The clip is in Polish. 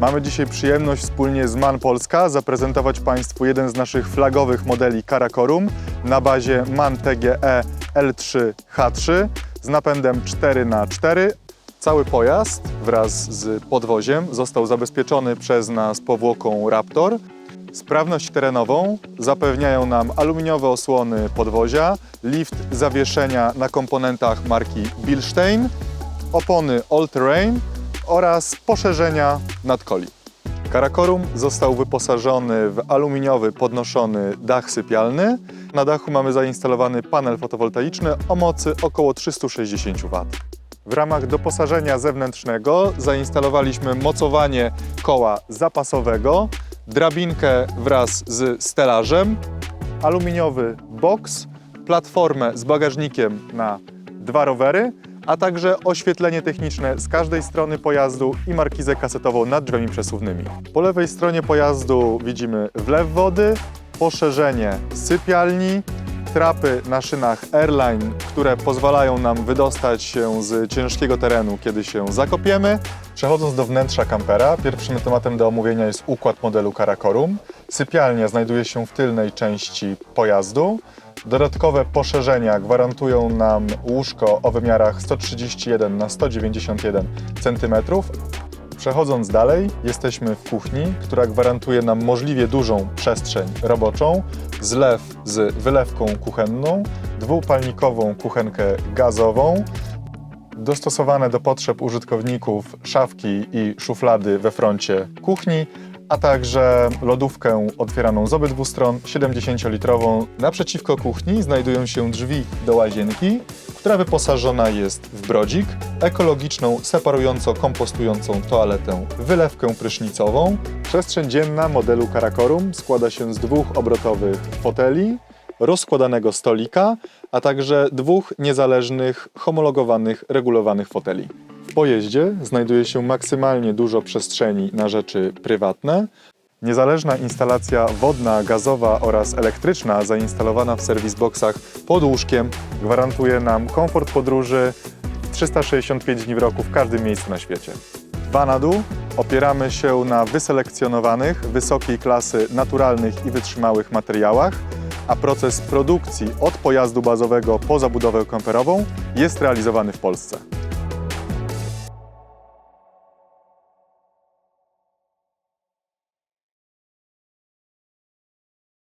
Mamy dzisiaj przyjemność wspólnie z MAN Polska zaprezentować Państwu jeden z naszych flagowych modeli Karakorum na bazie MAN TGE L3H3 z napędem 4x4. Cały pojazd wraz z podwoziem został zabezpieczony przez nas powłoką Raptor. Sprawność terenową zapewniają nam aluminiowe osłony podwozia, lift zawieszenia na komponentach marki Bilstein, opony All Terrain oraz poszerzenia nadkoli. Karakorum został wyposażony w aluminiowy podnoszony dach sypialny. Na dachu mamy zainstalowany panel fotowoltaiczny o mocy około 360 W. W ramach doposażenia zewnętrznego zainstalowaliśmy mocowanie koła zapasowego, drabinkę wraz z stelażem, aluminiowy boks, platformę z bagażnikiem na dwa rowery, a także oświetlenie techniczne z każdej strony pojazdu i markizę kasetową nad drzwiami przesuwnymi. Po lewej stronie pojazdu widzimy wlew wody, poszerzenie sypialni, trapy na szynach Airline, które pozwalają nam wydostać się z ciężkiego terenu, kiedy się zakopiemy. Przechodząc do wnętrza kampera, pierwszym tematem do omówienia jest układ modelu Karakorum. Sypialnia znajduje się w tylnej części pojazdu. Dodatkowe poszerzenia gwarantują nam łóżko o wymiarach 131 na 191 cm. Przechodząc dalej, jesteśmy w kuchni, która gwarantuje nam możliwie dużą przestrzeń roboczą, zlew z wylewką kuchenną, dwupalnikową kuchenkę gazową, dostosowane do potrzeb użytkowników szafki i szuflady we froncie kuchni, a także lodówkę otwieraną z obydwu stron, 70-litrową. Naprzeciwko kuchni znajdują się drzwi do łazienki, która wyposażona jest w brodzik, ekologiczną, separująco-kompostującą toaletę, wylewkę prysznicową. Przestrzeń dzienna modelu Karakorum składa się z dwóch obrotowych foteli, rozkładanego stolika, a także dwóch niezależnych, homologowanych, regulowanych foteli. W pojeździe znajduje się maksymalnie dużo przestrzeni na rzeczy prywatne. Niezależna instalacja wodna, gazowa oraz elektryczna zainstalowana w serwis boxach pod łóżkiem gwarantuje nam komfort podróży 365 dni w roku w każdym miejscu na świecie. Dwa na dół opieramy się na wyselekcjonowanych, wysokiej klasy naturalnych i wytrzymałych materiałach, a proces produkcji od pojazdu bazowego po zabudowę kamperową jest realizowany w Polsce.